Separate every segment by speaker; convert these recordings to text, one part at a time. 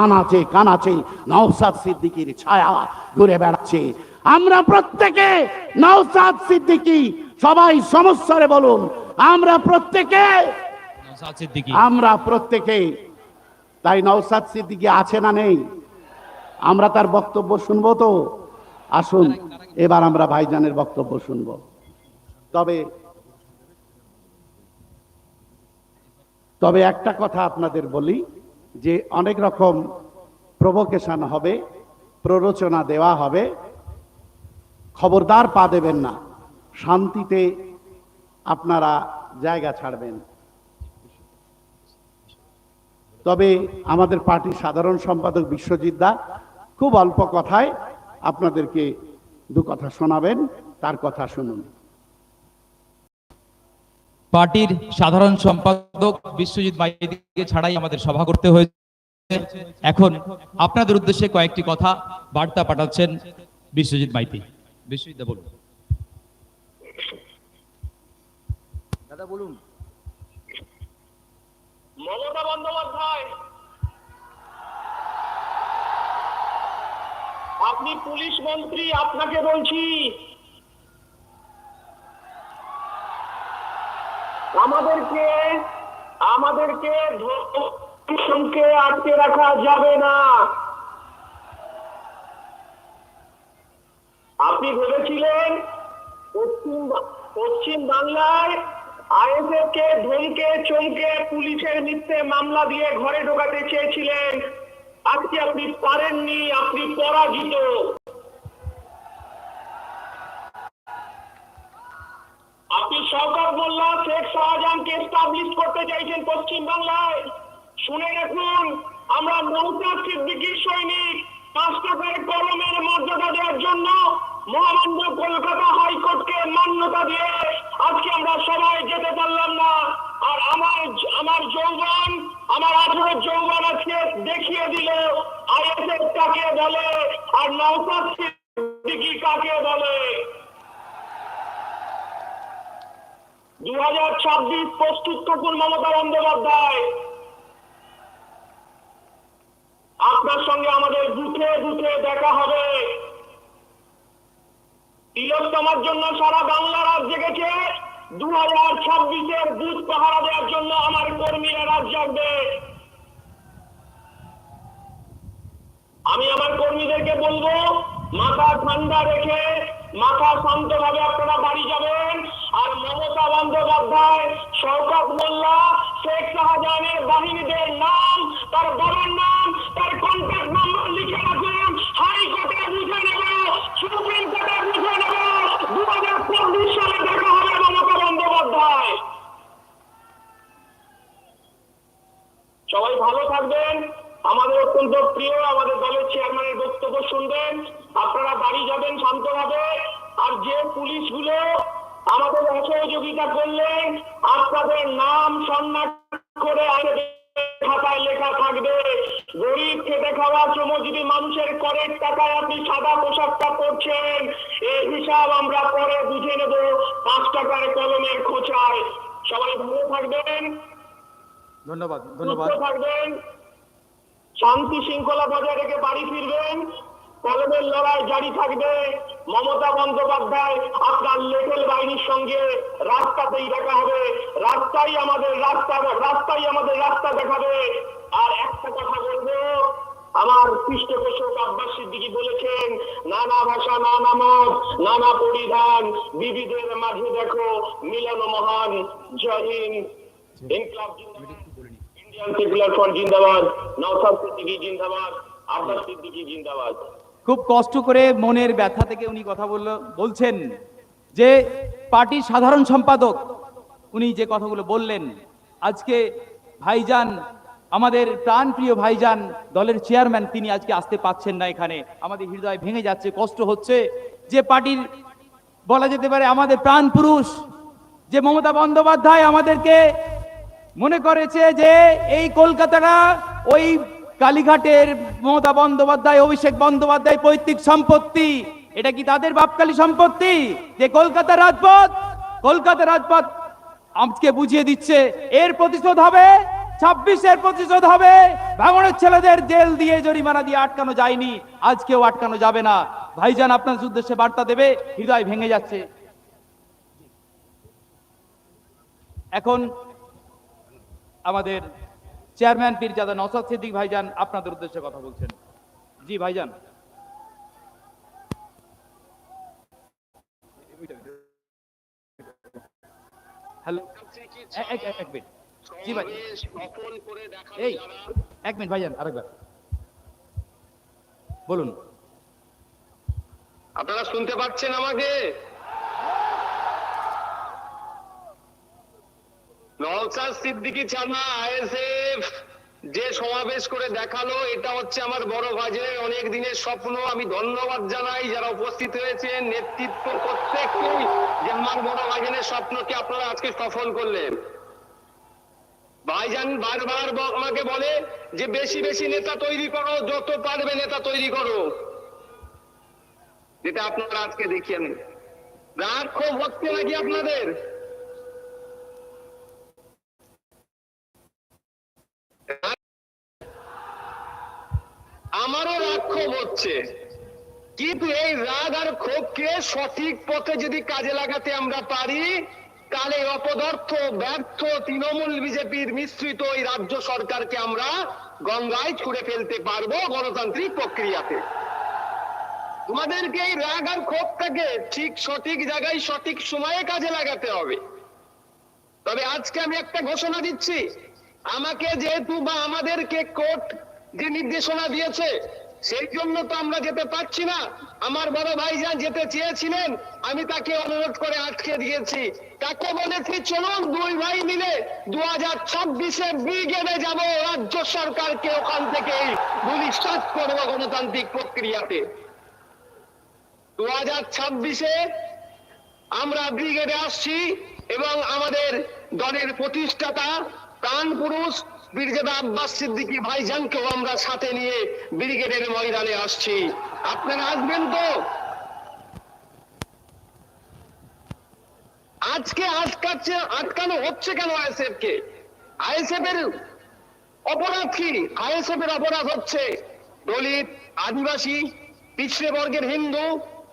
Speaker 1: আনাচে কানাচে নওসাদ সিদ্দিকির ছায়া ঘুরে বেড়াচ্ছে। আমরা প্রত্যেকে নওসাদ সিদ্দিকি সবাই সমস্যারে বলুন আমরা প্রত্যেকে আমরা প্রত্যেকে তাই নওসাদ সিদ্দিকি আছে না নেই? আমরা তার বক্তব্য শুনব তো? আসুন এবার আমরা ভাইজানের বক্তব্য শুনব। তবে তবে একটা কথা আপনাদের বলি যে অনেক রকম প্রভোকেশন হবে, প্ররোচনা দেওয়া হবে, খবরদার পা দেবেন না, শান্তিতে আপনারা জায়গা ছাড়বেন। তবে আমাদের পার্টির সাধারণ সম্পাদক বিশ্বজিৎ দা খুব অল্প কথায় আপনাদেরকে দু কথা শোনাবেন, তার কথা শুনুন।
Speaker 2: পার্টির সাধারণ সম্পাদক বিশ্বজিৎ মাইতিকে ছাড়াই আমাদের সভা করতে হয়েছে। এখন আপনাদের উদ্দেশ্যে কয়েকটি কথা বার্তা পাঠাচ্ছেন বিশ্বজিৎ মাইতি। বিশ্বজিৎ দা, বলুন।
Speaker 3: মমতা বন্দ্যোপাধ্যায়, আপনি পুলিশ মন্ত্রী, আপনাকে বলছি। আমাদেরকে আমাদেরকে ধর্মকে আটকে রাখা যাবে না। আপনি ভেবেছিলেন পশ্চিম পশ্চিম বাংলায় আইএসএফ কে ধমকে, চমকে, পুলিশের মিথ্যে মামলা দিয়ে ঘরে ঢোকাতে চেয়েছিলেন। আজকে আপনি পারেননি, আপনি পরাজিত আপনি শওকত মোল্লা, শেখ শাহজাহানকে এস্টাবলিশ করতে চাইছেন পশ্চিম বাংলায় শুনে রাখুন আমরা নৌকা সিদ্দিকির সৈনিক পাঁচ টাকার কলমের মর্যাদা দেওয়ার জন্য মহামান্য কলকাতা হাইকোর্টকে মান্যতা দিয়ে আজকে আমরা সবাই যেতে পারলাম না। আর আমার আমার যৌবন, আমার আঠেরো যৌবন আজকে দেখিয়ে দিল, আইএসএফ কাকে বলে, আর নৌকা সিদ্দিকি কাকে বলে? দু হাজার ছাব্বিশ প্রস্তুত থাকুন মমতা বন্দ্যোপাধ্যায়। আপনার সঙ্গে আমাদের বুথে বুথে দেখা হবে। তিলোত্তমার জন্য সারা বাংলা রাত জেগেছে। দু হাজার ছাব্বিশের বুথ পাহারা দেওয়ার জন্য আমার কর্মীরা রাত জাগবে। আমি আমার কর্মীদেরকে বলব মাথা ঠান্ডা রেখে মাথা শান্ত ভাবে আপনারা বাড়ি যাবেন। আর মমতা বন্দ্যোপাধ্যায়, শওকত মোল্লা, শেখ শাহজাহানের বাহিনীদের নাম, তার বাবার নাম, তার কন্ট্যাক্ট নাম্বার লিখে রাখুন। হাইকোর্টে বুঝে নেব, সুপ্রিম কোর্টে বুঝে নেব। দু হাজার চব্বিশ সালে দেখা হবে মমতা বন্দ্যোপাধ্যায়। সবাই ভালো থাকবেন। আমাদের অত্যন্ত প্রিয় আমাদের দলের চেয়ারম্যানের বক্তব্য শুনবেন। আপনারা বাড়ি যাবেন শান্তভাবে। আর যে পুলিশগুলো আমাদের অসহযোগিতা করলেন আপনাদের নাম সম্মান করে খাতায় লেখা থাকবে। গরিব খেটে খাওয়া শ্রমজীবী মানুষের করের টাকায় আপনি সাদা পোশাকটা পরছেন। এই হিসাব আমরা পরে বুঝে নেব পাঁচ টাকার কলমের খোঁচায়। সবাই ভালো থাকবেন।
Speaker 4: ধন্যবাদ ধন্যবাদ।
Speaker 3: থাকবেন। শান্তি শৃঙ্খলা বজায় রেখে বাড়ি ফিরবেন। কলমের লড়াই জারি থাকবে। মমতা বন্দ্যোপাধ্যায় আপনার লেটেল বাহিনীর সঙ্গে রাস্তাতেই দেখা হবে। রাস্তাই আমাদের রাস্তা, রাস্তাই আমাদের রাস্তা দেখাবে। আর একটা কথা বলব, আমার পৃষ্ঠপোষক আব্বাস সিদ্দিকি বলেছেন, নানা ভাষা, নানা মত, নানা পরিধান বিবিধের মাঝে দেখো মিলন মহান, জয় হিন্দ, ইনকলাব
Speaker 4: খুব কষ্ট করে মনের ব্যথা থেকে উনি কথা বলল, বলছেন যে পার্টির সাধারণ সম্পাদক, উনি যে কথাগুলো বললেন, আজকে ভাইজান, আমাদের প্রাণপ্রিয় ভাইজান, দলের চেয়ারম্যান, তিনি আজকে আসতে পাচ্ছেন না এখানে। আমাদের হৃদয় ভেঙে যাচ্ছে, কষ্ট হচ্ছে। যে পার্টির, বলা যেতে পারে, আমাদের প্রাণ পুরুষ যে মমতা বন্দ্যোপাধ্যায় আমাদেরকে মনে করেছে যে এই কলকাতাটা ওই কালীঘাটের মমতা বন্দ্যোপাধ্যায়, অভিষেক বন্দ্যোপাধ্যায় পৈতৃক সম্পত্তি। এটা কি তাদের বাপকালী সম্পত্তি? যে কলকাতা রাজপথ কলকাতা রাজপথ আজকে বুঝিয়ে দিচ্ছে, এর প্রতিশোধ হবে, ছাব্বিশের প্রতিশোধ হবে। ভাঙনের ছেলেদের জেল দিয়ে জরিমানা দিয়ে আটকানো যায়নি, আজকেও আটকানো যাবে না। ভাইজান, আপনার উদ্দেশ্যে বার্তা দেবে, হৃদয় ভেঙে যাচ্ছে। এখন আমাদের চেয়ারম্যান পীরজাদা নসাদ সিদ্দিক ভাইজান আপনাদের উদ্দেশ্যে কথা বলছেন। জি, ভাইজান। হ্যালো। এক মিনিট। জি, ভাই। এই, এক মিনিট, ভাইজান, আরেকবার। বলুন।
Speaker 5: আপনারা শুনতে পাচ্ছেন আমাকে? নওসাদ সিদ্দিকী ছানা, আইএসএফ, যে সমাবেশ করে দেখাল, এটা হচ্ছে আমার বড় ভাইয়ের অনেক দিনের স্বপ্ন। আমি ধন্যবাদ জানাই যারা উপস্থিত হয়েছে নেতৃত্ব প্রত্যেককেই, যে আমার বড় ভাইজানের স্বপ্নকে আপনারা আজকে সফল করলেন। ভাইজান বারবার আমাকে বলে যে, বেশি বেশি নেতা তৈরি করো, যত পারবে নেতা তৈরি করো। যেটা আপনারা আজকে দেখিয়ে নেন রাগ ক্ষোভ হচ্ছে নাকি আপনাদের? আমারও রাগ ক্ষোভ হচ্ছে। কিন্তু এই রাগ আর ক্ষোভকে সঠিক পথে যদি কাজে লাগাতে আমরা পারি, তাহলে অপদার্থ, ব্যর্থ তৃণমূল বিজেপির মিশ্রিত এই রাজ্য সরকারকে আমরা গঙ্গায় ছুড়ে ফেলতে পারব গণতান্ত্রিক প্রক্রিয়াতে। তোমাদেরকে এই রাগ আর ক্ষোভটাকে ঠিক সঠিক জায়গায়, সঠিক সময়ে কাজে লাগাতে হবে। তবে আজকে আমি একটা ঘোষণা দিচ্ছি। আমাকে যেহেতু বা আমাদেরকে কোর্ট যে নির্দেশনা দিয়েছে, সেই জন্য তো আমরা যেতে পারছি না। আমার বড় ভাই ভাইজান যেতে চেয়েছিলেন, আমি তাকে অনুরোধ করে আটকে দিয়েছি। তাকে বলেছি, চলুন দুই ভাই মিলে দু হাজার ছাব্বিশে ব্রিগেডে যাব, রাজ্য সরকারকে ওখান থেকেই ভবিষ্যৎ করব গণতান্ত্রিক প্রক্রিয়াতে। দু হাজার ছাব্বিশে আমরা ব্রিগেডে আসছি এবং আমাদের দলের প্রতিষ্ঠাতা প্রাণ পুরুষ বীরজাদা আব্বাস সিদ্দিকী ভাইজানকেও আমরা সাথে নিয়ে ব্রিগেডের ময়দানে আসছি। আপনারা আসবেন তো? আজকে আটকাচ্ছে, আটকানো হচ্ছে কেন আইএসএফ কে আইএসএফ এর অপরাধ কি? আইএসএফ এর অপরাধ হচ্ছে দলিত, আদিবাসী, পিছড়ে বর্গের হিন্দু,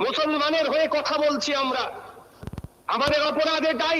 Speaker 5: মুসলমানের হয়ে কথা বলছি আমরা। আমাদের অপরাধ এটাই।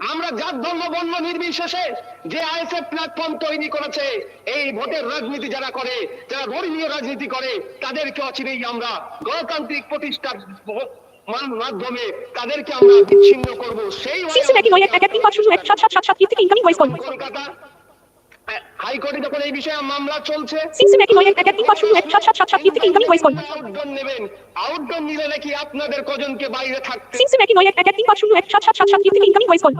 Speaker 5: আমরা জাত ধর্ম বর্ণ নির্বিশেষে যে আইএসএফ প্ল্যাটফর্ম তৈরি করেছে এই ভোটের রাজনীতি যারা করে যারা ধর্মীয় রাজনীতি করে তাদেরকে অচিরেই আমরা গণতান্ত্রিক প্রতিষ্ঠার মাধ্যমে তাদেরকে আমরা বিচ্ছিন্ন করব। সেই কলকাতা হাইকোর্টে যখন এই বিষয়ে মামলা চলছে নেবেন। আউটডোর নিলে নাকি আপনাদের কজনকে বাইরে থাকতে?
Speaker 6: সিনসিনাটি নয় এক এক তিন পাঁচ শূন্য এক সাত সাত সাত সাত থেকে incoming voice call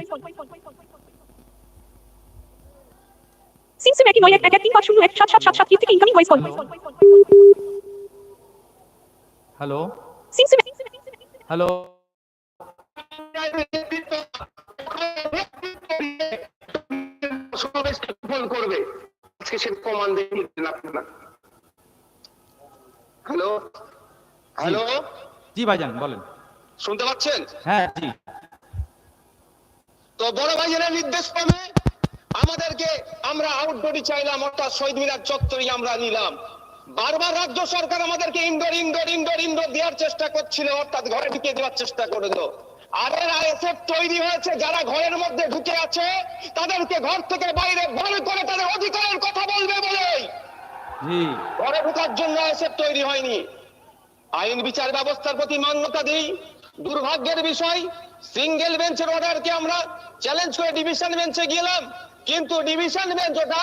Speaker 4: hello
Speaker 6: Cincinnati
Speaker 4: hello
Speaker 5: সমাবেশকে সফল করবে। আজকে সে প্রমাণ আপনারা। হ্যালো? হ্যালো?
Speaker 4: জি ভাইজান বলেন।
Speaker 5: শুনতে পাচ্ছেন?
Speaker 4: হ্যাঁ জি।
Speaker 5: তো বড় ভাইয়ের নির্দেশ ক্রমে আমাদেরকে আমরা আউটডোরই চাইলাম অর্থাৎ শহীদ মিনার চত্বরই আমরা নিলাম। বারবার রাজ্য সরকার আমাদেরকে ইনডোর ইনডোর ইনডোর ইনডোর দেওয়ার চেষ্টা করছিল অর্থাৎ ঘরে ঢুকে দেওয়ার চেষ্টা করল আরে আইএসএফ তৈরি হয়েছে যারা ঘরের মধ্যে ঢুকে আছে তাদেরকে ঘর থেকে বাইরে ভয় করে তাদের অধিকারের কথা বলবে বলেই। ঘরে ঢোকার জন্য তৈরি হয়নি। আইন বিচার ব্যবস্থার প্রতি মান্যতা দিই। দুর্ভাগ্যের বিষয় সিঙ্গেল বেঞ্চের অর্ডারকে আমরা চ্যালেঞ্জ করে ডিভিশন বেঞ্চে গেলাম। কিন্তু ডিভিশন বেঞ্চ ওটা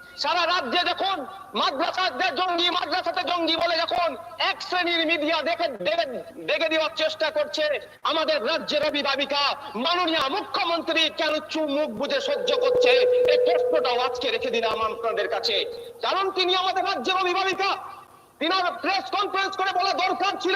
Speaker 5: সারা রাজ্যে যখন মাদ্রাসাতে জঙ্গি মাদ্রাসাতে জঙ্গি বলে যখন এক শ্রেণির মিডিয়া দেখে, দেখে- দেওয়ার চেষ্টা করছে। আমাদের রাজ্যের অভিভাবিকা মাননীয় মুখ্যমন্ত্রী কেন চুপ মুখ বুঝে সহ্য করছে? এই প্রশ্নটাও আজকে রেখে দিলাম আপনাদের কাছে। কারণ তিনি আমাদের রাজ্যের অভিভাবিকা। তিনি প্রেস কনফারেন্স করে বলা দরকার ছিল।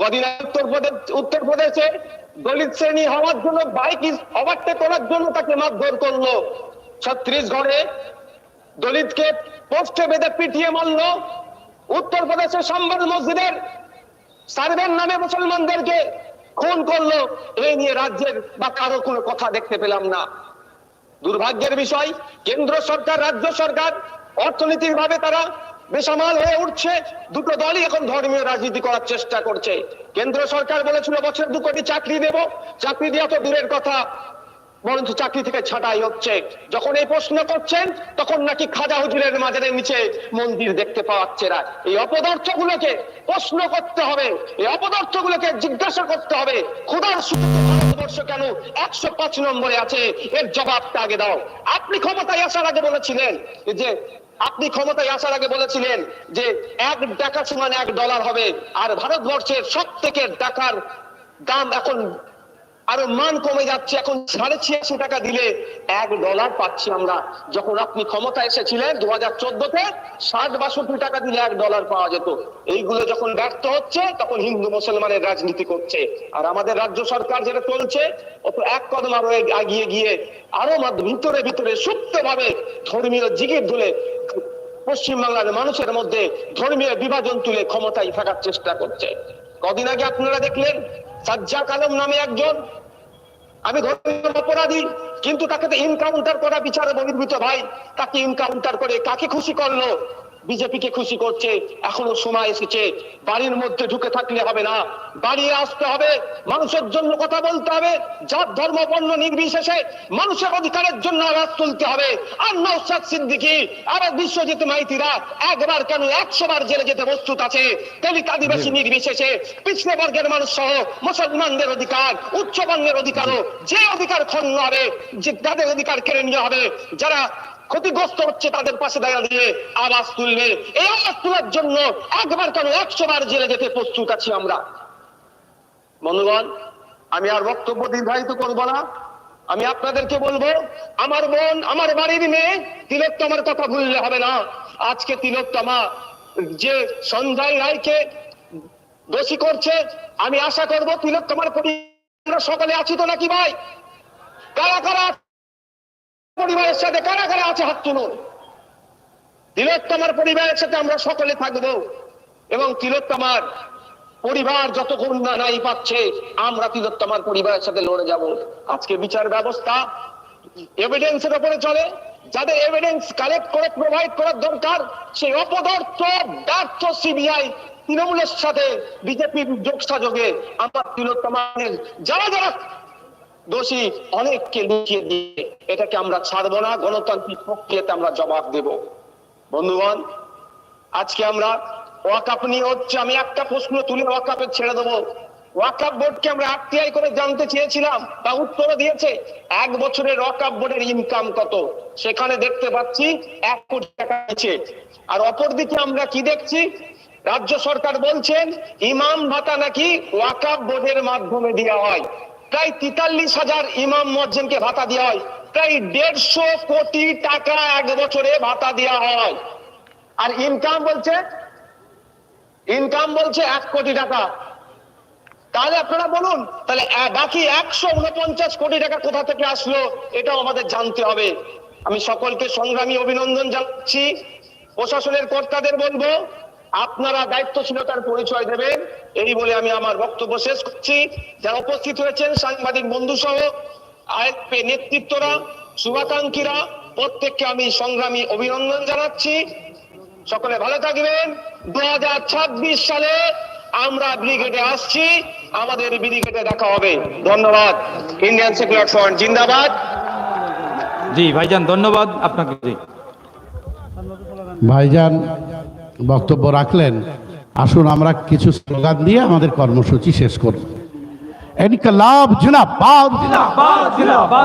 Speaker 5: কদিন উত্তরপ্রদেশ উত্তরপ্রদেশে দলিত শ্রেণি হওয়ার জন্য বাইক ওভারটেক করার জন্য তাকে মারধর করল। ছত্রিশগড়ে দলিতকে পোস্টে বেঁধে পিটিয়ে মারলো। উত্তরপ্রদেশের সম্বাদ মসজিদের সার্ভের নামে মুসলমানদেরকে খুন করল। এই নিয়ে রাজ্যের বা কারও কোনো কথা দেখতে পেলাম না। দুর্ভাগ্যের বিষয়, কেন্দ্র সরকার, রাজ্য সরকার অর্থনৈতিক ভাবে তারা বেসামাল হয়ে উঠছে। দুটো দলই এখন ধর্মীয় রাজনীতি করার চেষ্টা করছে। কেন্দ্র সরকার বলেছিল, বছর দু কোটি চাকরি দেব। চাকরি দেওয়া তো দূরের কথা, বরঞ্চ চাকরি থেকে ছাঁটাই হচ্ছে। যখন এই প্রশ্ন করছেন, তখন নাকি খাজা হুজুরের মাজারের নিচে মন্দির দেখতে পাওয়াচ্ছে না। এই অপদার্থ গুলোকে প্রশ্ন করতে হবে। এই অপদার্থ গুলোকে জিজ্ঞাসা করতে হবে। খোদার কেন একশো পাঁচ নম্বরে আছে? এর জবাবটা আগে দাও। আপনি ক্ষমতায় আসার আগে বলেছিলেন যে আপনি ক্ষমতায় আসার আগে বলেছিলেন যে এক টাকা সমান এক ডলার হবে, আর ভারতবর্ষের সব থেকে ডাকার দাম এখন আরও মান কমে যাচ্ছে। এখন সাড়ে ছিয়াশি টাকা দিলে এক ডলার পাচ্ছি আমরা। যখন আপনি ক্ষমতা এসেছিলেন দু হাজার চোদ্দতে, ষাট বাষট্টি টাকা দিলে এক ডলার পাওয়া যেত। এইগুলো যখন ব্যর্থ হচ্ছে, তখন হিন্দু মুসলমানের রাজনীতি করছে। আর আমাদের রাজ্য সরকার যেটা চলছে ও তো এক কদম আরও এগিয়ে গিয়ে আরও ভিতরে ভিতরে সুপ্ত ভাবে ধর্মীয় জিগির ধুলে পশ্চিমবাংলার মানুষের মধ্যে ধর্মীয় বিভাজন তুলে ক্ষমতায় থাকার চেষ্টা করছে। কদিন আগে আপনারা দেখলেন সাজ্জাক আলম নামে একজন। আমি ধর্মীয় অপরাধী, কিন্তু তাকে তো ইনকাউন্টার করা বিচারে বহির্ভূত ভাই। তাকে ইনকাউন্টার করে কাকে খুশি করল? বিজেপিকে খুশি করছে এখনও সময় এসেছে। বাড়ির মধ্যে ঢুকে থাকলে হবে না। বাড়িয়ে আসতে হবে। মানুষের জন্য কথা বলতে হবে। জাত ধর্ম বর্ণ নির্বিশেষে মানুষের অধিকারের জন্য আওয়াজ তুলতে হবে। আর নৌসাদ সিদ্দিকি আর বিশ্বজিৎ মাইতিরা একবার কেন একশো বার জেলে যেতে প্রস্তুত আছে? দলিত আদিবাসী নির্বিশেষে পিছনে বর্গের মানুষ সহ মুসলমানদের অধিকার উচ্চ বর্ণের অধিকারও যে অধিকার ক্ষুণ্ণ হবে যে তাদের অধিকার কেড়ে নেওয়া হবে যারা ক্ষতিগ্রস্ত হচ্ছে তাদের পাশে দাঁড়িয়ে আওয়াজ তুলবে। এই আওয়াজ তোলার জন্য একবার কেন একশো বার জেলে যেতে প্রস্তুত আছি আমরা। বন্ধুগণ, আমি আর বক্তব্য দীর্ঘায়িত করব না। আমি আপনাদেরকে বলব, আমার বোন, আমার বাড়ির মেয়ে তিলোত্তমার কথা ভুললে হবে না। আজকে তিলোত্তমা যে সঞ্জয় রায়কে দোষী করছে, আমি আশা করব তিলোত্তমার পরিবার সকলে আছি তো নাকি ভাই? কারা কারা পরিবারের সাথে কারা কারা আছে হাত তুলুন? তিলোত্তমার পরিবারের সাথে আমরা সকলে থাকব এবং তিলোত্তমার পরিবার যতক্ষণ না নাই পাচ্ছে, আমরা তিলোত্তমার পরিবারের সাথে লড়ে যাব। আজকে বিচার ব্যবস্থা এভিডেন্সের উপরে চলে। যাদের এভিডেন্স কালেক্ট করে প্রোভাইড করার দরকার, সেই অপদার্থ ব্যর্থ সিবিআই তৃণমূলের সাথে বিজেপির যোগসাযোগে আমার তিলোত্তমার যারা যারা দোষী অনেককে লুকিয়ে দিয়ে এটাকে আমরা ছাড়বো না, গণতান্ত্রিক প্রক্রিয়াতে আমরা জবাব দেব। বন্ধুগণ, আজকে আমরা ওয়াকাপ নিয়ে হচ্ছে আমি একটা প্রশ্ন তুলে ওয়াকাপে ছেড়ে দেবো। ওয়াকাপ বোর্ডকে আমরা আরটিআই করে জানতে চেয়েছিলাম, তা উত্তর দিয়েছে। এক বছরের ওয়াকাপ বোর্ডের ইনকাম কত? সেখানে দেখতে পাচ্ছি এক কোটি টাকা আছে আর অপরদিকে আমরা কি দেখছি? রাজ্য সরকার বলছেন, ইমাম ভাতা নাকি ওয়াকাব বোর্ডের মাধ্যমে দেওয়া হয়। প্রায় তেতাল্লিশ হাজার ইমাম মজ্জেনকে ভাতা দেওয়া হয়। প্রায় দেড়শো কোটি টাকা এক বছরে ভাতা দেওয়া হয়। আর ইনকাম বলছে ইনকাম বলছে এক কোটি টাকা। তাহলে আপনারা বলুন, তাহলে বাকি একশো উনপঞ্চাশ কোটি টাকা কোথা থেকে আসলো, এটাও আমাদের জানতে হবে। আমি সকলকে সংগ্রামী অভিনন্দন জানাচ্ছি। প্রশাসনের কর্তাদের বলব আপনারা দায়িত্বশীলতার পরিচয় দেবেন। এই বলে আমি আমার বক্তব্য শেষ করছি। যারা উপস্থিত হয়েছেন সাংবাদিক বন্ধু সহ আইএফপি নেতৃত্বরা শুভাকাঙ্ক্ষীরা প্রত্যেককে আমি সংগ্রামী অভিনন্দন জানাচ্ছি। সকলে ভালো থাকবেন। দু সালে আমরা ব্রিগেডে আসছি। আমাদের ব্রিগেডে দেখা হবে। ধন্যবাদ। ইন্ডিয়ান সেকুলার ফ্রন্ট জিন্দাবাদ।
Speaker 4: জি ভাইজান ধন্যবাদ আপনাকে।
Speaker 7: ভাইজান বক্তব্য রাখলেন। আসুন আমরা কিছু স্লোগান দিয়ে আমাদের কর্মসূচি শেষ করব। ইনকলাব জিন্দাবাদ।
Speaker 4: জিন্দাবাদ জিন্দাবাদ।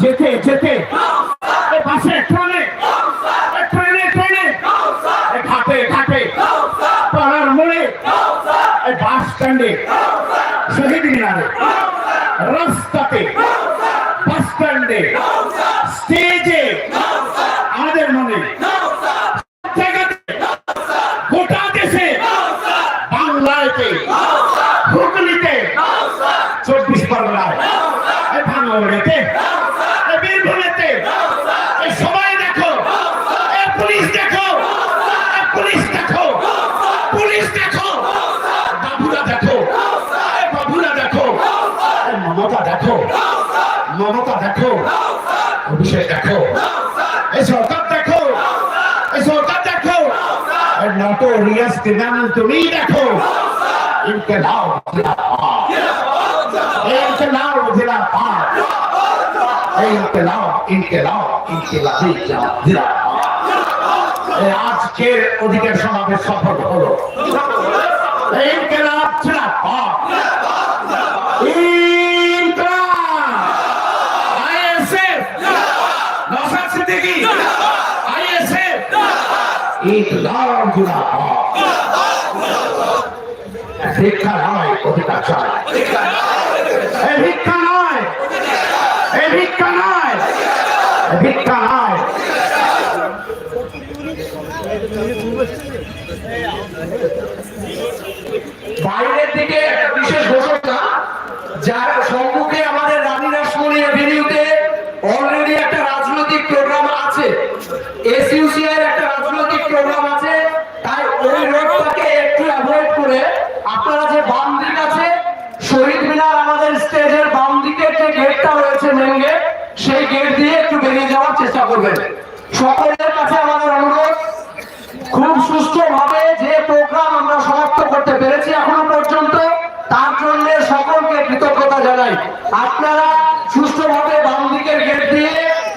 Speaker 1: যেতে যেতে। বাসে ট্রেনে ট্রেনে। ট্রেনে ঘাটে ঘাটে। পাড়ার মোড়ে। বাস স্ট্যান্ডে শহীদ মিনারে রাস্তাতে বাস স্ট্যান্ডে স্টেজে আমাদের মনে জায়গাতে গোটা দেশে বাংলাতে হুগলিতে চব্বিশ পরগনায় এ ভাঙড়েতে এ বীরভূমেতে এ সবাই দেখো এ পুলিশ দেখো এ পুলিশ দেখো পুলিশ দেখো বাবুরা দেখো এ বাবুরা দেখো এ মমতা দেখো মমতা দেখো অভিষেক দেখো এ সরকার দেখো এ সরকার দেখো এ নটোরিয়াস তৃণমূল তুমি দেখো। ইনকে লাও ইনকলাব জিন্দাবাদ ইনকলাব ইনকলাব, ইনকলাবি এই আজকের অধিকার সমাবেশ সফল হলো। ইনকলাব জিন্দাবাদ ইনকলাব। আইএসএফ। শিক্ষা নয়, অধিকার চাই। ভিক্ষা নয় ভিক্ষা নয় ভিক্ষা নয়।
Speaker 8: বাইরের দিকে একটা বিশেষ ঘোষণা, যার সম্মুখে আমাদের রানী রাসমণি এভিনিউতে অলরেডি একটা রাজনৈতিক প্রোগ্রাম আছে এসইউসিআই একটা রাজনৈতিক প্রোগ্রাম আছে, তাই ওই অ্যাভয়েড করে আপনারা যে বাম দিক আছে, শহীদ মিনার আমাদের স্টেজের বাম দিকের যে গেটটা রয়েছে মেন গেট সেই গেট দিয়ে একটু বেরিয়ে যাওয়ার চেষ্টা করবেন। সকলের কাছে আমাদের অনুরোধ, খুব সুষ্ঠুভাবে যে প্রোগ্রাম আমরা সমাপ্ত করতে পেরেছি এখনও পর্যন্ত, তার জন্য সকলকে কৃতজ্ঞতা জানাই। আপনারা সুষ্ঠুভাবে বাম দিকের গেট দিয়ে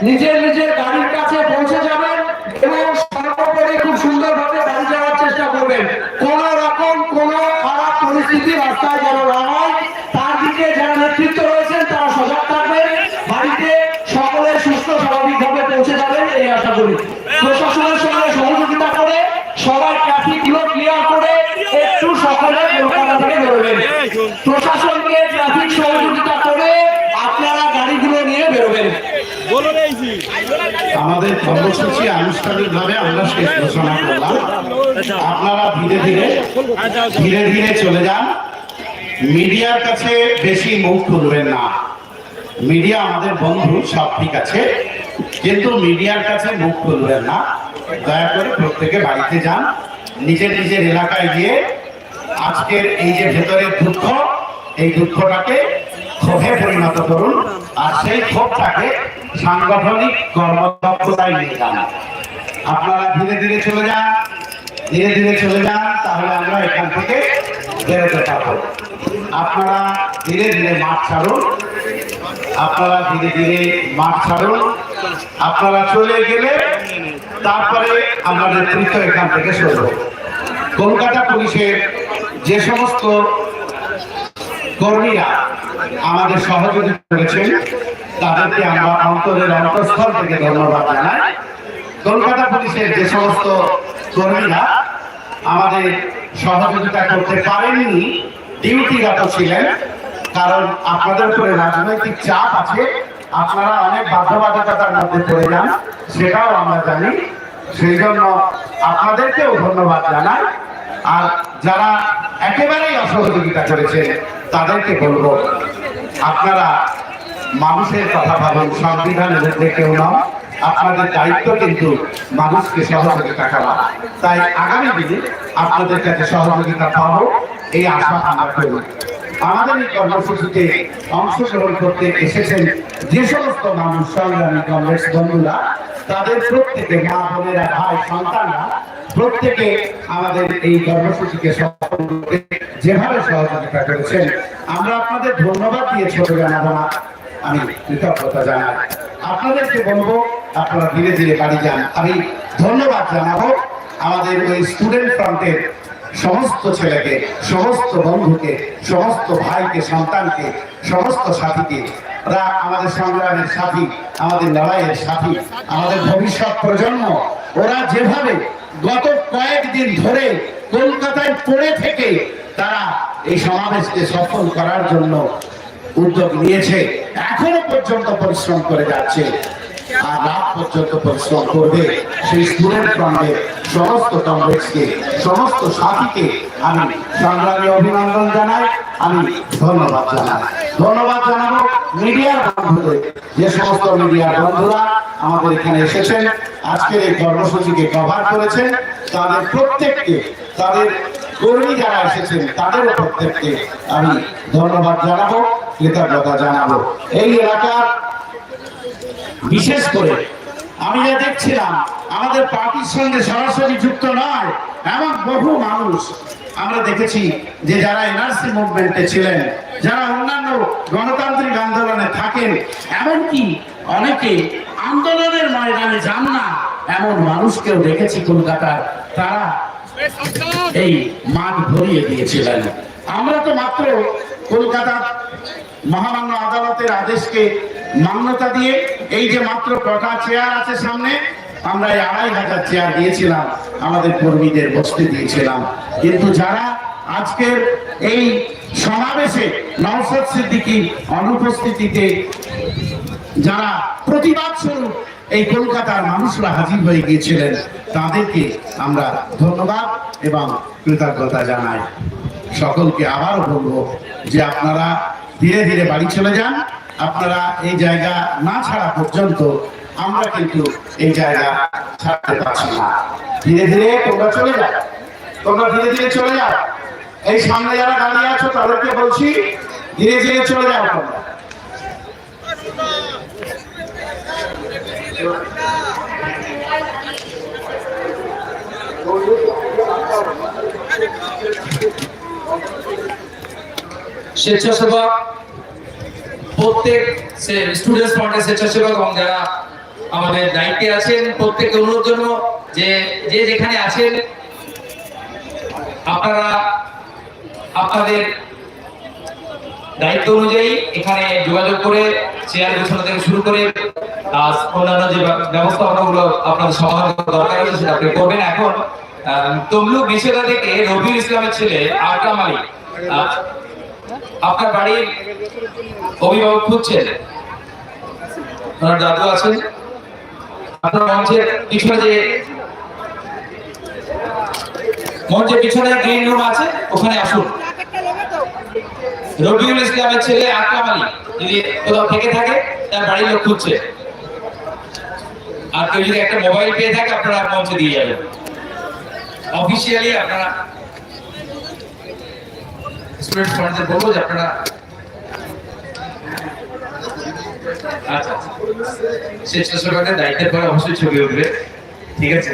Speaker 8: নিজের নিজের গাড়ির কাছে পৌঁছে রাস্তায় যেন না হয় তার দিকে যারা নেতৃত্ব রয়েছেন তারা সজাগ থাকবেন। বাড়িতে সকলে সুস্থ স্বাভাবিকভাবে পৌঁছে যাবেন এই আশা করি। প্রশাসনের সঙ্গে সহযোগিতা করে সবাই ট্রাফিকগুলো ক্লিয়ার করে একটু সকলে কলকাতা থেকে বেরোবেন। প্রশাসনকে ট্রাফিক সহযোগিতা করে আপনারা গাড়িগুলো নিয়ে বেরোবেন।
Speaker 7: আমাদের কর্মসূচি আনুষ্ঠানিকভাবে আমরা শেষ ঘোষণা করলাম। আপনারা ধীরে ধীরে ধীরে ধীরে চলে যান। মিডিয়ার কাছে বেশি মুখ খুলবেন না। মিডিয়া আমাদের বন্ধু, সব ঠিক আছে। কিন্তু মিডিয়ার কাছে মুখ খুলবেন না। দয়া করে প্রত্যেকে বাড়িতে যান। নিজের নিজের এলাকায় গিয়ে আজকের এই যে ভেতরের দুঃখ, এই দুঃখটাকে
Speaker 1: ক্ষোভে পরিণত করুন। আর সেই ক্ষোভটাকে সাংগঠনিক কর্মদক্ষতায় নিয়ে যান। আপনারা ধীরে ধীরে চলে যান। ধীরে ধীরে চলে যান, তাহলে আমরা এখান থেকে বেরোতে পারব। আপনারা ধীরে ধীরে মাঠ ছাড়ুন। আপনারা ধীরে ধীরে মাঠ ছাড়ুন। আপনারা চলে গেলে তারপরে আমরা নেতৃত্ব এখান থেকে সরব কলকাতা পুলিশের যে সমস্ত কর্মীরা আমাদের সহযোগিতা করেছেন, তাদেরকে আমরা অন্তরের অন্তঃস্থল থেকে ধন্যবাদ জানাই। কলকাতা পুলিশের যে সমস্ত কর্মীরা আমাদের সহযোগিতা করতে পারেননি ডিউটিরত ছিলেন। কারণ আপনাদের উপরে রাজনৈতিক চাপ আছে। আপনারা অনেক বাধ্যবাধকতার মধ্যে পড়ে যান, সেটাও আমরা জানি। সেই জন্য আপনাদেরকেও ধন্যবাদ জানাই। আর যারা একেবারেই অসহযোগিতা করেছে, তাদেরকে বলব, আপনারা মানুষের কথা ভাবেন সংবিধানের মধ্যে কেউ নন আপনাদের দায়িত্ব কিন্তু মানুষকে সহযোগিতা করা। তাই আগামী দিনে আপনাদের কাছে সহযোগিতা পাবো, এই আশা আমরা করি। আমাদের এই কর্মসূচিতে অংশগ্রহণ করতে এসেছেন যে সমস্ত মানুষ, সংগ্রামী কংগ্রেস বন্ধুরা, তাদের প্রত্যেকে মা বোনেরা, ভাই, সন্তানরা, প্রত্যেকে আমাদের এই কর্মসূচিকে যেভাবে সহযোগিতা করেছেন, আমরা আপনাদের ধন্যবাদ দিয়ে ছোট জানাব আমি কৃতজ্ঞতা জানাই। আপনাদেরকে বলব, আপনারা ধীরে ধীরে বাড়ি যান। আমি ধন্যবাদ জানাব আমাদের ওই স্টুডেন্ট ফ্রন্টের সমস্ত ছেলেকে, সমস্ত বন্ধুকে, সমস্ত ভাইকে, সন্তানকে, সমস্ত সাথীকে। আমাদের সংগ্রামের সাথী, আমাদের লড়াইয়ের সাথী, আমাদের ভবিষ্যৎ প্রজন্ম। ওরা যেভাবে গত কয়েকদিন ধরে কলকাতায় পড়ে থেকে তারা এই সমাবেশকে সফল করার জন্য উদ্যোগ নিয়েছে, এখনও পর্যন্ত পরিশ্রম করে যাচ্ছে। আর রাত পর্যন্ত পরিশ্রম করবে সেই স্টুডেন্ট ফ্রন্টের সমস্ত কংগ্রেসকে সমস্ত সাথীকে আমি সংগ্রামী অভিনন্দন জানাই, আমি ধন্যবাদ জানাই। ধন্যবাদ জানাব মিডিয়ার বন্ধুদের, যে সমস্ত মিডিয়ার বন্ধুরা আমাদের এখানে এসেছেন, আজকের এই কর্মসূচিকে কভার করেছেন, তাদের প্রত্যেককে, তাদের কর্মী যারা এসেছেন তাদেরও প্রত্যেককে আমি ধন্যবাদ জানাব। কৃতজ্ঞতা জানাব এই এলাকার, বিশেষ করে আমি যা দেখছিলাম, আমাদের পার্টির সঙ্গে সরাসরি যুক্ত নয়, এমন বহু মানুষ আমরা দেখেছি যে যারা এনআরসি মুভমেন্টে ছিলেন, যারা অন্যান্য গণতান্ত্রিক আন্দোলনে থাকেন, এমনকি অনেকে আন্দোলনের ময়দানে যান না, এমন মানুষকেও দেখেছি কলকাতার, তারা এই মাঠ ভরিয়ে দিয়েছিলেন। আমরা তো মাত্র কলকাতার মহামান্য আদালতের আদেশকে মান্যতা দিয়ে এই যে মাত্র কটা চেয়ার আছে সামনে, আমরা এই আড়াই হাজার চেয়ার দিয়েছিলাম, আমাদের কর্মীদের বসতে দিয়েছিলাম। কিন্তু যারা আজকের এই সমাবেশে নওশাদ সিদ্দিকীর অনুপস্থিতিতে যারা প্রতিবাদ স্বরূপ এই কলকাতার মানুষরা হাজির হয়ে গিয়েছিলেন, তাদেরকে আমরা ধন্যবাদ এবং কৃতজ্ঞতা জানাই। সকলকে আবারও বলব যে আপনারা ধীরে ধীরে বাড়ি চলে যান। আপনারা এই জায়গা না ছাড়া পর্যন্ত আমরা কিন্তু এই জায়গা ছাড়তে পারছি না। ধীরে ধীরে তোমরা চলে যাও। তোমরা ধীরে ধীরে চলে যাও। এই সামনে যারা দাঁড়িয়ে আছো, তাদেরকে বলছি, ধীরে ধীরে চলে যাও তোমরা।
Speaker 8: স্বেচ্ছাসেবক প্রত্যেক স্টুডেন্টস ফ্রন্টের স্বেচ্ছাসেবক এবং যারা আমাদের দায়িত্বে আছেন প্রত্যেককে অনুরোধ জন্য যে যে যেখানে আছেন আপনারা আপনাদের দায়িত্ব অনুযায়ী এখানে যোগাযোগ করে চেয়ার গোছানো থেকে শুরু করে অন্যান্য যে ব্যবস্থাপনাগুলো আপনাদের সমাধান দরকার আছে সেটা আপনি করবেন। এখন তমলুক নিষেধা থেকে রবিউল ইসলামের ছেলে আরকাম আলী আহ, আপনার বাড়ির অভিভাবক খুঁজছেন? দাদু আছেন? আপনার মঞ্চের পিছনে মঞ্চের পিছনে গ্রিন রুম আছে, ওখানে আসুন। রবিউল ইসলামের ছেলে যদি কোথাও থেকে থাকে, তার বাড়ির লোক খুঁজছে। আর কেউ যদি একটা মোবাইল পেয়ে থাকে, আপনারা মঞ্চে দিয়ে যাবেন। অফিসিয়ালি আপনারা স্টুডেন্ট ফ্রন্টদের বলব যে আপনারা
Speaker 9: আচ্ছা আচ্ছা। স্বেচ্ছাসেবকের দায়িত্বের পরে অবশ্যই ছবি উঠবে। ঠিক আছে?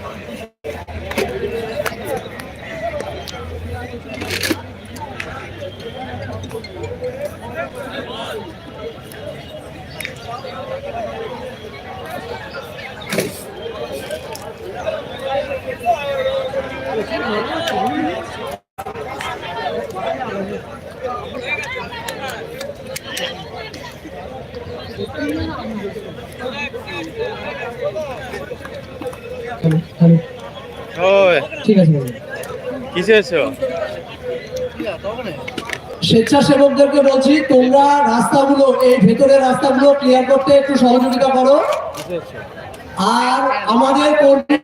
Speaker 8: ঠিক আছে
Speaker 10: কিসে এসছো?
Speaker 8: স্বেচ্ছাসেবকদেরকে বলছি তোমরা রাস্তাগুলো এই ভেতরের রাস্তাগুলো ক্লিয়ার করতে একটু সহযোগিতা করো। আর আমাদের কর্মী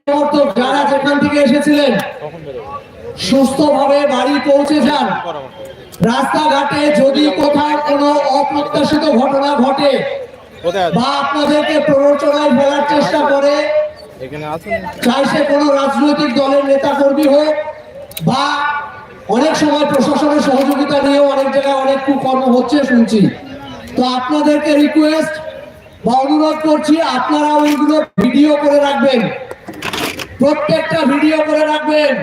Speaker 8: যারা যেখান থেকে এসেছিলেন সুস্থভাবে বাড়ি পৌঁছে যান। রাস্তাঘাটে যদি কোথাও কোনো অপ্রত্যাশিত ঘটনা ঘটে বা আপনাদেরকে প্ররোচনায় ফেলার চেষ্টা করে চাই সে কোনো রাজনৈতিক দলের নেতা কর্মী হোক বা অনেক সময় প্রশাসনের সহযোগিতা নিয়েও অনেক জায়গায় অনেক কুকর্ম হচ্ছে শুনছি। তো আপনাদেরকে রিকোয়েস্ট বা অনুরোধ করছি আপনারা ওইগুলো ভিডিও করে রাখবেন। প্রত্যেকটা ভিডিও করে রাখবেন।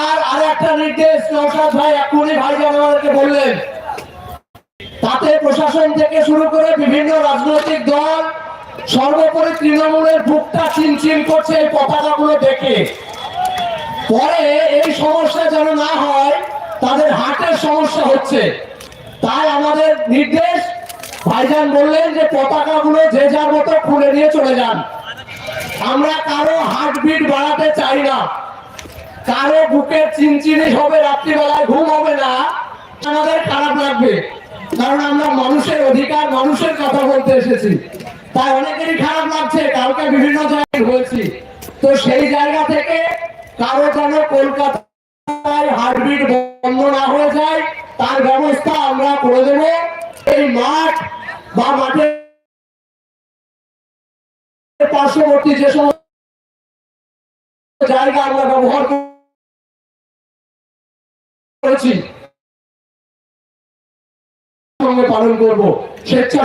Speaker 8: আর আরেকটা নির্দেশ নৌসাদ ভাই এখনই ভাই আমাদেরকে বললেন। তাতে প্রশাসন থেকে শুরু করে বিভিন্ন রাজনৈতিক দল, সর্বোপরি তৃণমূলের বুকটা চিনচিন করছে এই পতাকাগুলো দেখে। পরে এই সমস্যা যেন না হয়, তাদের হাটের সমস্যা হচ্ছে। তাই আমাদের নির্দেশ, ভাইজান বললেন যে পতাকাগুলো যে যার মতো খুলে নিয়ে চলে যান। আমরা কারও হার্টবিট বাড়াতে চাই না। কারও বুকের চিনচিনি হবে, রাত্রিবেলায় ঘুম হবে না। আমাদের খারাপ লাগবে, কারণ আমরা মানুষের অধিকার, মানুষের কথা বলতে এসেছি। তাই অনেকেরই খারাপ লাগছে, কালকে বিভিন্ন জায়গায় হয়েছি তো সেই জায়গা থেকে কারও যেন কলকাতায় হার্টবিট বন্ধ না হয়ে যায়, তার ব্যবস্থা আমরা করে দেব। এই মাঠ বা মাঠের পার্শ্ববর্তী যে সমস্ত জায়গা আমরা ব্যবহার করেছি। পালন করব। স্বেচ্ছা